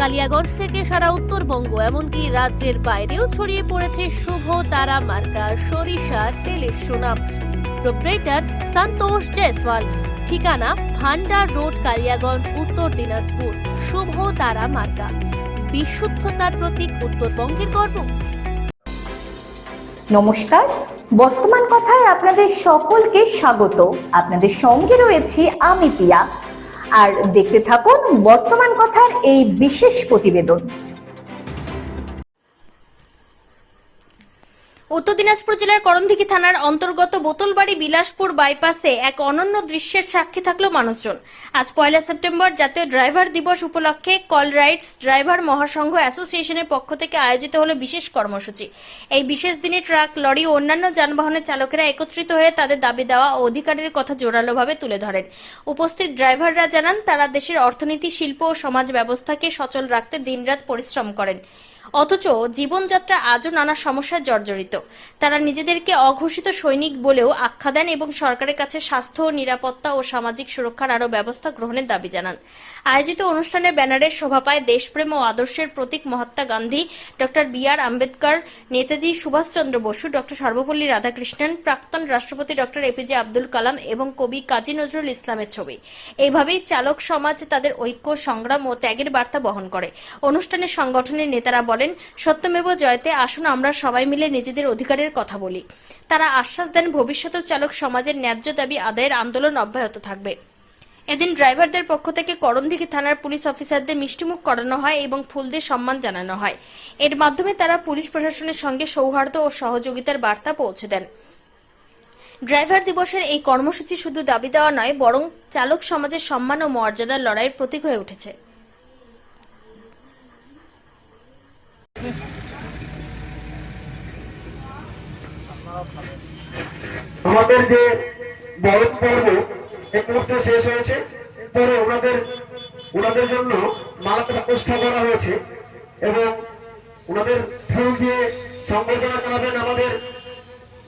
কালিয়াগঞ্জ থেকে সারা উত্তরবঙ্গ, এমনকি রাজ্যের বাইরেও ছড়িয়ে পড়েছে শুভ তারা মার্কা, সরিষা, তেলের সুনাম। প্রোপ্রেটার সন্তোষ জয়সওয়াল, ঠিকানা ভান্ডার রোড, কালিয়াগঞ্জ, উত্তর দিনাজপুর, শুভ তারা মার্কা। বিশুদ্ধতার প্রতীক উত্তরবঙ্গের গর্ব। নমস্কার, বর্তমান কথায় আপনাদের সকলকে স্বাগত। আপনাদের সঙ্গে রয়েছি আমি পিয়া। আর দেখতে থাকুন বর্তমান কথার এই বিশেষ প্রতিবেদন। উত্তর দিনাজপুর জেলার করণদিঘি থানার অন্তর্গত বোতলবাড়ি বিলাসপুর বাইপাসে এক অনন্য দৃশ্যের সাক্ষী থাকল মানুষজন। আজ পয়লা সেপ্টেম্বর জাতীয় ড্রাইভার দিবস উপলক্ষে কল রাইডস ড্রাইভার মহাসংঘ অ্যাসোসিয়েশনের পক্ষ থেকে আয়োজিত হলো বিশেষ কর্মসূচি। এই বিশেষ দিনে ট্রাক, লরি ও অন্যান্য যানবাহনের চালকেরা একত্রিত হয়ে তাদের দাবি দেওয়া ও অধিকারের কথা জোরালোভাবে তুলে ধরেন। উপস্থিত ড্রাইভাররা জানান, তারা দেশের অর্থনীতি, শিল্প ও সমাজ ব্যবস্থাকে সচল রাখতে দিনরাত পরিশ্রম করেন। অথচ জীবনযাত্রা আজও নানা সমস্যায় জর্জরিত। তারা নিজেদেরকে অঘোষিত সৈনিক বলেও আখ্যা দেন এবং সরকারের কাছে স্বাস্থ্য, নিরাপত্তা ও সামাজিক সুরক্ষার আরও ব্যবস্থা গ্রহণের দাবি জানান। আয়োজিত অনুষ্ঠানে ব্যানারে শোভা পায় দেশপ্রেম ও আদর্শের প্রতীক Mahatma Gandhi, doctor B R Ambedkar, Netaji Subhashchandra Basu, doctor Sarvepalli Radhakrishnan, প্রাক্তন রাষ্ট্রপতি ডক্টর এপিজে আব্দুল কালাম এবং কবি কাজী নজরুল ইসলামের ছবি। এইভাবেই চালক সমাজ তাদের ঐক্য, সংগ্রাম ও ত্যাগের বার্তা বহন করে। অনুষ্ঠানে সংগঠনের নেতারা বলেন, সত্যমেব জয়তে আসুন, আমরা সবাই মিলে নিজেদের অধিকারের কথা বলি। তারা আশ্বাস দেন, ভবিষ্যতেও চালক সমাজের ন্যায্য দাবি আদায়ের আন্দোলন অব্যাহত থাকবে। এদিন ড্রাইভারদের পক্ষ থেকে করণদিঘি থানার পুলিশ অফিসারদের মিষ্টিমুখ করানো হয় এবং ফুল দিয়ে সম্মান জানানো হয়। এর মাধ্যমে তারা পুলিশ প্রশাসনের সঙ্গে সৌহার্দ্য ও সহযোগিতার বার্তা পৌঁছে দেন। ড্রাইভার দিবসের এই কর্মসূচি শুধু দাবি দেওয়া নয়, বরং চালক সমাজের সম্মান ও মর্যাদার লড়াইয়ের প্রতীক হয়ে উঠেছে। আমাদের যে বরণ পর্ব এই মুহূর্তে শেষ হয়েছে। পরে ওনাদের ওনাদের জন্য মালাটা ব্যবস্থা করা হয়েছে এবং ওনাদের ফুল দিয়ে সম্বর্ধনা জানাবেন আমাদের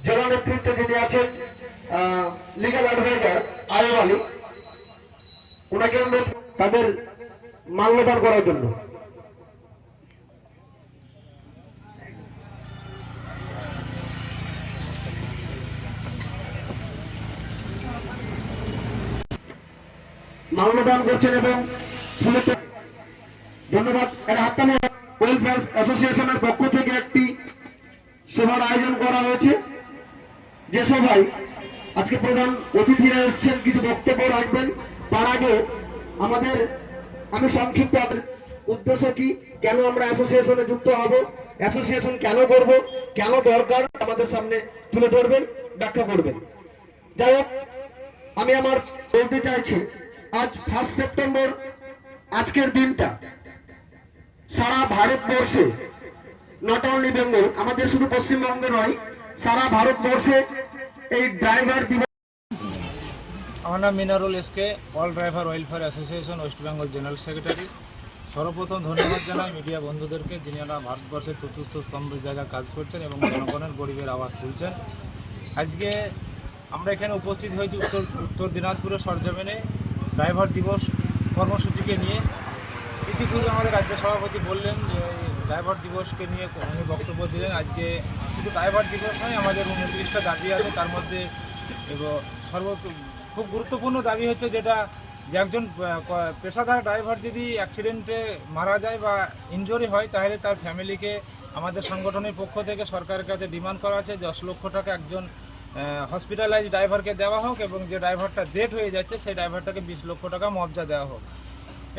জেলা নেতৃত্বে যিনি আছেন লিগাল অ্যাডভাইজার আয়ব আলী। ওনাকে আমরা তাদের মাল্যদান করার জন্য মাল্যদান করছেন এবং ধন্যবাদ। এটা হাততালি ওয়েলফেয়ার অ্যাসোসিয়েশনের পক্ষ থেকে একটি সভার আয়োজন করা হয়েছে। যে সভায় আজকে প্রধান অতিথিরা এসেছেন, কিছু বক্তব্য রাখবেন। তার আগে আমাদের আমি সংক্ষিপ্ত উদ্দেশ্য কি? কেন আমরা অ্যাসোসিয়েশনে যুক্ত হব? অ্যাসোসিয়েশন কেন করব? কেন দরকার? আমাদের সামনে তুলে ধরবেন, ব্যাখ্যা করবেন। যাই হোক, আমি আমার বলতে চাইছি আজ ফার্স্ট সেপ্টেম্বর, আজকের দিনটা। সারা ভারতবর্ষে নট অনলি বেঙ্গল আমাদের শুধু পশ্চিমবঙ্গে নয়, সারা ভারতবর্ষে এই ড্রাইভার দিবস আমার নাম Minarul SK all driver welfare association West Bengal general secretary সর্বপ্রথম ধন্যবাদ জানাই মিডিয়া বন্ধুদেরকে, যিনি যিনারা ভারতবর্ষের চতুর্থ স্তম্ভের জায়গায় কাজ করছেন এবং জনগণের গরিবের আওয়াজ তুলছেন। আজকে আমরা এখানে উপস্থিত হয়েছি উত্তর উত্তর দিনাজপুরের সরজমিনে। ড্রাইভার দিবস কর্মসূচিকে নিয়ে ইতিপূর্বে আমাদের রাজ্য সভাপতি বললেন যে ড্রাইভার দিবসকে নিয়ে উনি বক্তব্য দিলেন। আজকে শুধু ড্রাইভার দিবস নয়, আমাদের উনত্রিশটা দাবি আছে। তার মধ্যে এবং সর্ব খুব গুরুত্বপূর্ণ দাবি হচ্ছে যেটা যে একজন পেশাদার ড্রাইভার যদি অ্যাক্সিডেন্টে মারা যায় বা ইনজুরি হয়, তাহলে তার ফ্যামিলিকে আমাদের সংগঠনের পক্ষ থেকে সরকারের কাছে ডিমান্ড করা আছে। দশ লক্ষ টাকা একজন হসপিটালাইজ ড্রাইভারকে দেওয়া হোক এবং যে ড্রাইভারটা ডেট হয়ে যাচ্ছে, সেই ড্রাইভারটাকে বিশ লক্ষ টাকা মর্যাদা দেওয়া হোক।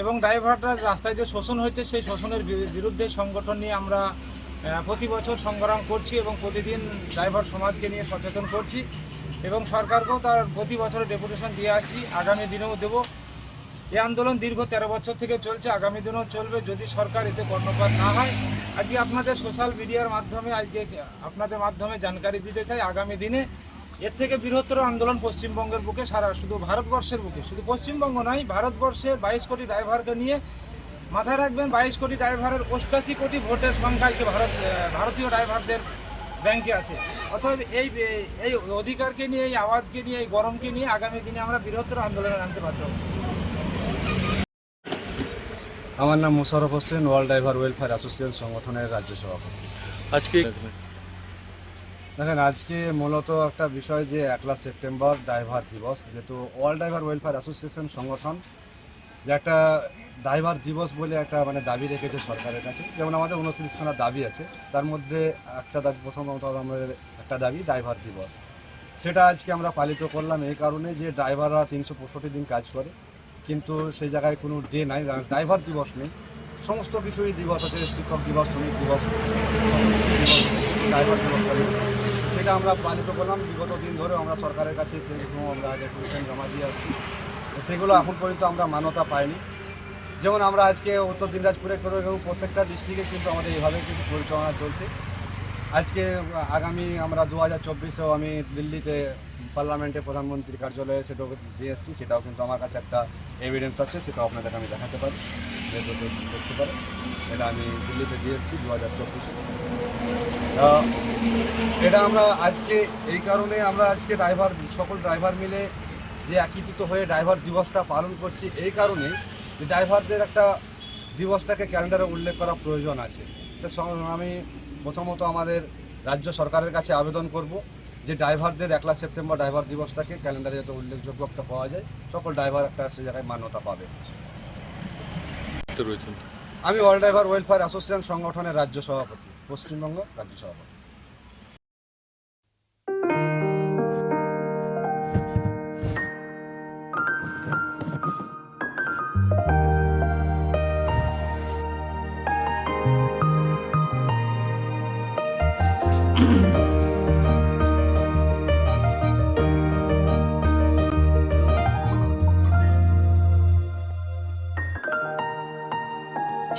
এবং ড্রাইভারটা রাস্তায় যে শোষণ হচ্ছে সেই শোষণের বিরুদ্ধে সংগঠন নিয়ে আমরা প্রতি বছর সংগ্রাম করছি এবং প্রতিদিন ড্রাইভার সমাজকে নিয়ে সচেতন করছি এবং সরকারকেও তার প্রতি বছরে ডেপুটেশন দিয়ে আসছি। আগামী দিনেও দেবো। এই আন্দোলন দীর্ঘ তেরো বছর থেকে চলছে। আগামী দিনেও চলবে। যদি সরকার এতে কর্ণপাত না হয় আজকে আপনাদের সোশ্যাল মিডিয়ার মাধ্যমে আজকে আপনাদের মাধ্যমে জানকারি দিতে চাই আগামী দিনে। এর থেকে বৃহত্তর আন্দোলন পশ্চিমবঙ্গের বুকে, সারা শুধু ভারতবর্ষের বুকে। শুধু পশ্চিমবঙ্গ নয়, ভারতবর্ষের বাইশ কোটি ড্রাইভারকে নিয়ে মাথায় রাখবেন, বাইশ কোটি ড্রাইভারের অষ্টাশি কোটি ভোটের সংখ্যা আজকে ভারত, ভারতীয় ড্রাইভারদের ব্যাংকে আছে। অতএব এই এই অধিকারকে নিয়ে, এই আওয়াজকে নিয়ে, এই গরমকে নিয়ে আগামী দিনে আমরা বৃহত্তর আন্দোলনে বাধ্য হব। আমার নাম Mosharaf Hossain world driver welfare association সংগঠনের রাজ্য সভাপতি। আজকে দেখেন আজকে মূলত একটা বিষয় যে একলা সেপ্টেম্বর ড্রাইভার দিবস যেহেতু ওয়ার্ল্ড ড্রাইভার ওয়েলফেয়ার অ্যাসোসিয়েশন সংগঠন যে একটা ড্রাইভার দিবস বলে একটা মানে দাবি রেখেছে সরকারের কাছে। যেমন আমাদের উনত্রিশখানা দাবি আছে তার মধ্যে একটা দাবি প্রথমত আমাদের একটা দাবি ড্রাইভার দিবস। সেটা আজকে আমরা পালিত করলাম এই কারণে যে ড্রাইভাররা তিনশো পঁয়ষট্টি দিন কাজ করে কিন্তু সেই জায়গায় কোনো ডে নাই ড্রাইভার দিবস নেই। সমস্ত কিছুই দিবস আছে, শিক্ষক দিবস, শ্রমিক দিবস ড্রাইভার দিবস সেটা আমরা পালিত করলাম। বিগত দিন ধরে আমরা সরকারের কাছে সেগুলো আমরা আগে ডেপুটেশন জমা দিয়ে আসছি। সেগুলো এখন পর্যন্ত আমরা মান্যতা পাইনি। যেমন আমরা আজকে উত্তর দিনাজপুরে করে প্রত্যেকটা ডিস্ট্রিক্টে কিন্তু আমাদের এইভাবে কিন্তু পরিচালনা চলছে। আজকে আগামী আমরা দু হাজার চব্বিশেও আমি দিল্লিতে পার্লামেন্টে প্রধানমন্ত্রীর কার্যালয়ে সেটাও দিয়ে এসেছি, সেটাও কিন্তু আমার কাছে একটা এভিডেন্স আছে, সেটাও আপনাদেরকে আমি দেখাতে পারি দেখতে- পারেন এটা আমি দিল্লিতে দিয়ে এসেছি দু হাজার চব্বিশে। এটা আমরা আজকে, এই কারণে আমরা আজকে ড্রাইভার সকল ড্রাইভার মিলে যে একীকৃত হয়ে ড্রাইভার দিবসটা পালন করছি, এই কারণে যে ড্রাইভারদের একটা দিবসটাকে ক্যালেন্ডারে উল্লেখ করা প্রয়োজন আছে। আমি প্রথমত আমাদের রাজ্য সরকারের কাছে আবেদন করব যে ড্রাইভারদের একলা সেপ্টেম্বর ড্রাইভার দিবসটাকে ক্যালেন্ডারে যাতে উল্লেখযোগ্য একটা পাওয়া যায় সকল ড্রাইভার একটা সে জায়গায় মান্যতা পাবে। আমি অল ড্রাইভার ওয়েলফেয়ার অ্যাসোসিয়েশন সংগঠনের রাজ্য সভাপতি পশ্চিমবঙ্গ রাজ্য সভাপতি।